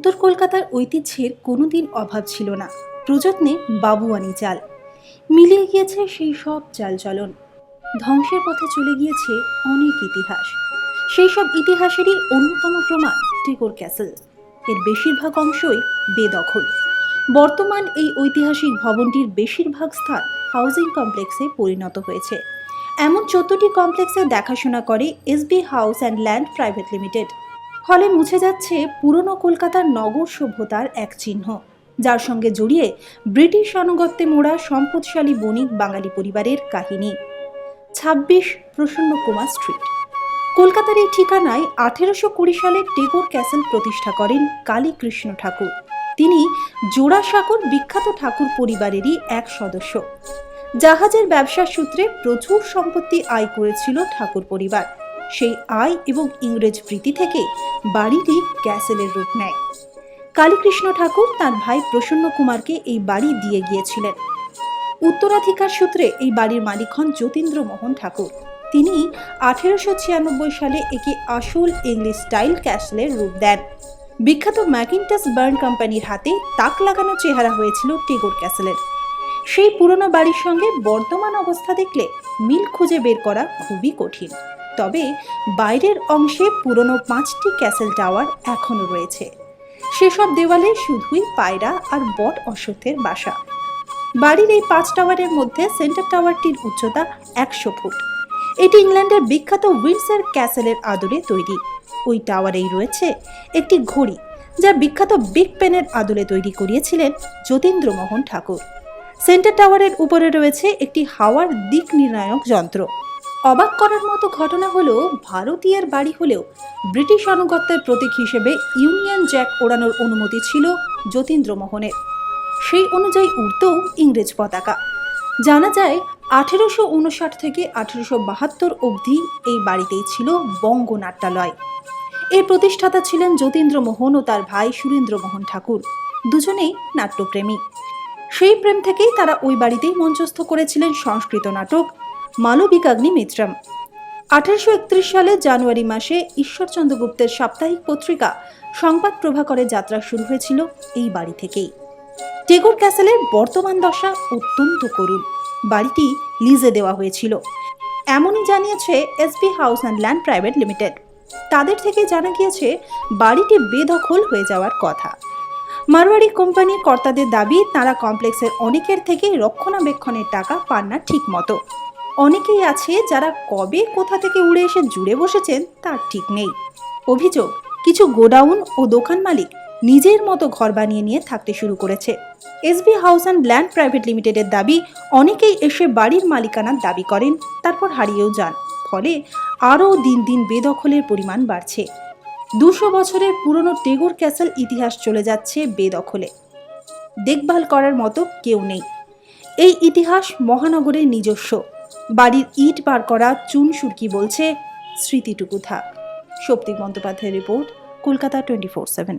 উত্তর কলকাতার ঐতিহ্যের কোনোদিন অভাব ছিল না। প্রযত্নে বাবুয়ানি চাল। মিলিয়ে গিয়েছে সেই সব চালচলন। ধ্বংসের পথে চলে গিয়েছে অনেক ইতিহাস। সেই সব ইতিহাসেরই অন্যতম প্রমাণ টিকোর ক্যাসেল। এর বেশিরভাগ অংশই বেদখল। বর্তমান এই ঐতিহাসিক ভবনটির বেশিরভাগ স্থান হাউজিং কমপ্লেক্সে পরিণত হয়েছে। এমন চোদ্দটি কমপ্লেক্সে দেখাশোনা করে SB house and land private limited. ফলে মুছে যাচ্ছে পুরনো কলকাতার নগর সভ্যতার এক চিহ্ন, যার সঙ্গে জড়িয়ে ব্রিটিশ আনুগত্যে মোড়া সম্পদশালী বণিক বাঙালি পরিবারের কাহিনী। ছাব্বিশ প্রসন্ন কুমার স্ট্রিট। কলকাতার এই ঠিকানায় আঠেরোশো কুড়ি সালে টেগোর ক্যাসেল প্রতিষ্ঠা করেন কালীকৃষ্ণ ঠাকুর। তিনি জোড়াসাঁকোর বিখ্যাত ঠাকুর পরিবারেরই এক সদস্য। জাহাজের ব্যবসার সূত্রে প্রচুর সম্পত্তি আয় করেছিল ঠাকুর পরিবার। সেই আয় এবং ইংরেজ প্রীতি থেকে বাড়িটি ক্যাসেলের রূপ নেয়। কালীকৃষ্ণ ঠাকুর তার ভাই প্রসন্ন কুমারকে এই বাড়ি দিয়ে গিয়েছিলেন। উত্তরাধিকার সূত্রে এই বাড়ির মালিক হন যতীন্দ্র মোহন ঠাকুর। তিনি আঠেরোশো ছিয়ানব্বই সালে একে আসল ইংলিশ স্টাইল ক্যাসেলের রূপ দেন। বিখ্যাত ম্যাকিনটাস বার্ন কোম্পানির হাতে তাক লাগানো চেহারা হয়েছিল টেগোর ক্যাসেলের। সেই পুরনো বাড়ির সঙ্গে বর্তমান অবস্থা দেখলে মিল খুঁজে বের করা খুবই কঠিন। তবে বাইরের অংশে পুরনো পাঁচটি ক্যাসেল টাওয়ার এখনও রয়েছে। সেসব দেওয়ালে শুধুই পায়রা আর বট অশ্বত্থের বাসা। বাড়ির এই পাঁচ টাওয়ারের মধ্যে সেন্টার টাওয়ারটির উচ্চতা একশো ফুট। এটি ইংল্যান্ডের বিখ্যাত উইন্ডসার ক্যাসেলের আদলে তৈরি। ওই টাওয়ারেই রয়েছে একটি ঘড়ি, যা বিখ্যাত বিগ পেনের আদলে তৈরি করিয়েছিলেন যতীন্দ্রমোহন ঠাকুর। সেন্টার টাওয়ারের উপরে রয়েছে একটি হাওয়ার দিক নির্ণায়ক যন্ত্র। অবাক করার মতো ঘটনা হলো ভারতীয়ের বাড়ি হলেও ব্রিটিশ আনুগত্যের প্রতীক হিসেবে ইউনিয়ন জ্যাক ওড়ানোর অনুমতি ছিল যতীন্দ্রমোহনের সেই অনুযায়ী উড়তেও ইংরেজ পতাকা। জানা যায়, আঠেরোশো উনষাট থেকে আঠেরোশো বাহাত্তর অবধি এই বাড়িতেই ছিল বঙ্গনাট্যালয়। এর প্রতিষ্ঠাতা ছিলেন যতীন্দ্রমোহন ও তার ভাই সুরেন্দ্রমোহন ঠাকুর। দুজনেই নাট্যপ্রেমী। সেই প্রেম থেকেই তারা ওই বাড়িতেই মঞ্চস্থ করেছিলেন সংস্কৃত নাটক মালবিকাগ্নি মিত্রম আঠারোশো একত্রিশ সালে জানুয়ারি মাসে ঈশ্বরচন্দ্র গুপ্তের সাপ্তাহিক পত্রিকা সংবাদ প্রভাকরের যাত্রা শুরু হয়েছিল এই বাড়ি থেকেই। টেগোর ক্যাসেলের বর্তমান দশা অত্যন্ত করুণ। বাড়িটি লিজে দেওয়া হয়েছিল। এমনই জানিয়েছে SB house and land private limited. তাদের থেকে জানা গিয়েছে, বাড়িটি বেদখল হয়ে যাওয়ার কথা। মারোয়ারি কোম্পানির কর্তাদের দাবি, তারা কমপ্লেক্সের অনেকের থেকে রক্ষণাবেক্ষণের টাকা পান না ঠিক মতো অনেকেই আছে যারা কবে কোথা থেকে উড়ে এসে জুড়ে বসেছেন তার ঠিক নেই। অভিযোগ, কিছু গোডাউন ও দোকান মালিক নিজের মতো ঘর বানিয়ে নিয়ে থাকতে শুরু করেছে। SB house and land private লিমিটেডের দাবি, অনেকেই এসে বাড়ির মালিকানার দাবি করেন, তারপর হারিয়েও যান। ফলে আরও দিন দিন বেদখলের পরিমাণ বাড়ছে। দুশো বছরের পুরনো টেগোর ক্যাসেল ইতিহাস চলে যাচ্ছে বেদখলে। দেখভাল করার মতো কেউ নেই। এই ইতিহাস মহানগরের নিজস্ব। বাড়ির ইট বার করা চুন সুরকি বলছে স্মৃতিটুকু থাক। শক্তি বন্দ্যোপাধ্যায়ের report, Kolkata twenty four seven.